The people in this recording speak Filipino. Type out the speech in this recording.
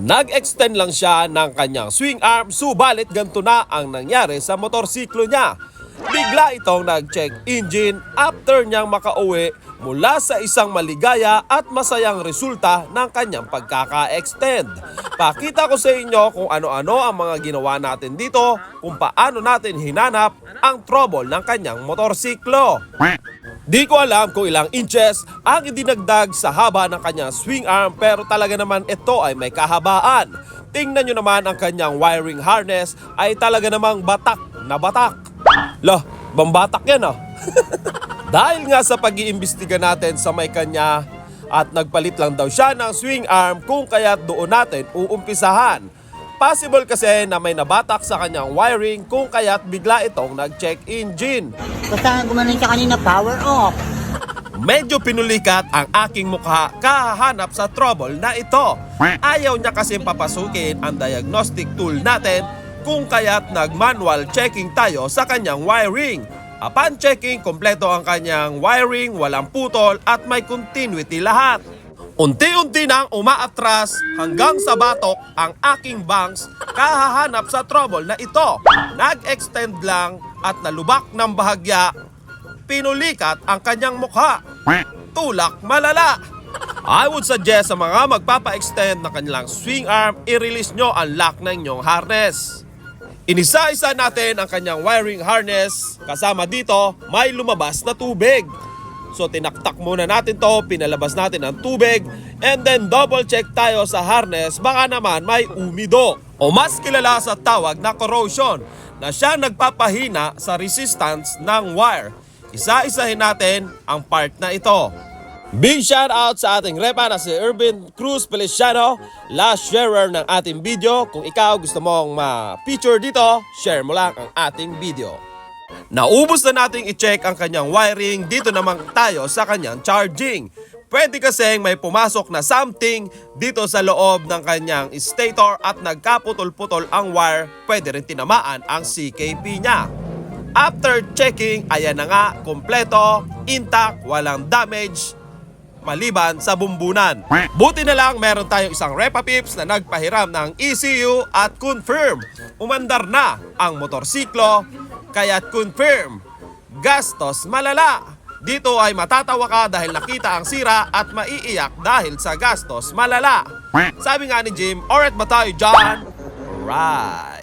Nag-extend lang siya ng kanyang swing arm subalit ganito na ang nangyari sa motorsiklo niya. Bigla itong nag-check engine after niyang makauwi mula sa isang maligaya at masayang resulta ng kanyang pagkaka-extend. Pakita ko sa inyo kung ano-ano ang mga ginawa natin dito, kung paano natin hinanap ang trouble ng kanyang motorsiklo. Di ko alam kung ilang inches ang idinagdag sa haba ng kanyang swing arm pero talaga naman ito ay may kahabaan. Tingnan nyo naman ang kanyang wiring harness ay talaga namang batak na batak. Lah, bambatak yan ah. Dahil nga sa pag-iimbestiga natin sa may kanya at nagpalit lang daw siya ng swing arm kung kaya doon natin uumpisahan. Possible kasi na may nabatak sa kanyang wiring kung kaya't bigla itong nag-check engine. Basta gumanon siya kanina, power off. Medyo pinulikat ang aking mukha kahahanap sa trouble na ito. Ayaw niya kasi papasukin ang diagnostic tool natin kung kaya't nag-manual checking tayo sa kanyang wiring. Upon checking, kompleto ang kanyang wiring, walang putol at may continuity lahat. Unti-unti nang umaatras hanggang sa batok ang aking bangs kahahanap sa trouble na ito. Nag-extend lang at nalubak ng bahagya pinulikat ang kanyang mukha. Tulak malala. I would suggest sa mga magpapa-extend ng kanilang swing arm, i-release nyo ang lock ng inyong harness. Inisa-isa natin ang kanyang wiring harness. Kasama dito, may lumabas na tubig. So tinaktak muna natin to, pinalabas natin ang tubig, and then double check tayo sa harness, baka naman may umido. O mas kilala sa tawag na corrosion, na siya nagpapahina sa resistance ng wire. Isa-isahin natin ang part na ito. Big shout out sa ating repa na si Urban Cruz Feliciano, last sharer ng ating video. Kung ikaw gusto mong ma-feature dito, share mo lang ang ating video. Naubos na nating i-check ang kanyang wiring, dito naman tayo sa kanyang charging. Pwede kasing may pumasok na something dito sa loob ng kanyang stator at nagkaputol-putol ang wire, pwede rin tinamaan ang CKP niya. After checking, ayan na nga, kompleto, intact, walang damage, maliban sa bumbunan. Buti na lang meron tayong isang Repa Pips na nagpahiram ng ECU at confirm. Umandar na ang motorsiklo, kaya confirm. Gastos malala. Dito ay matatawa ka dahil nakita ang sira at maiiyak dahil sa gastos malala. Sabi nga ni Jim, alright ba tayo dyan? Right.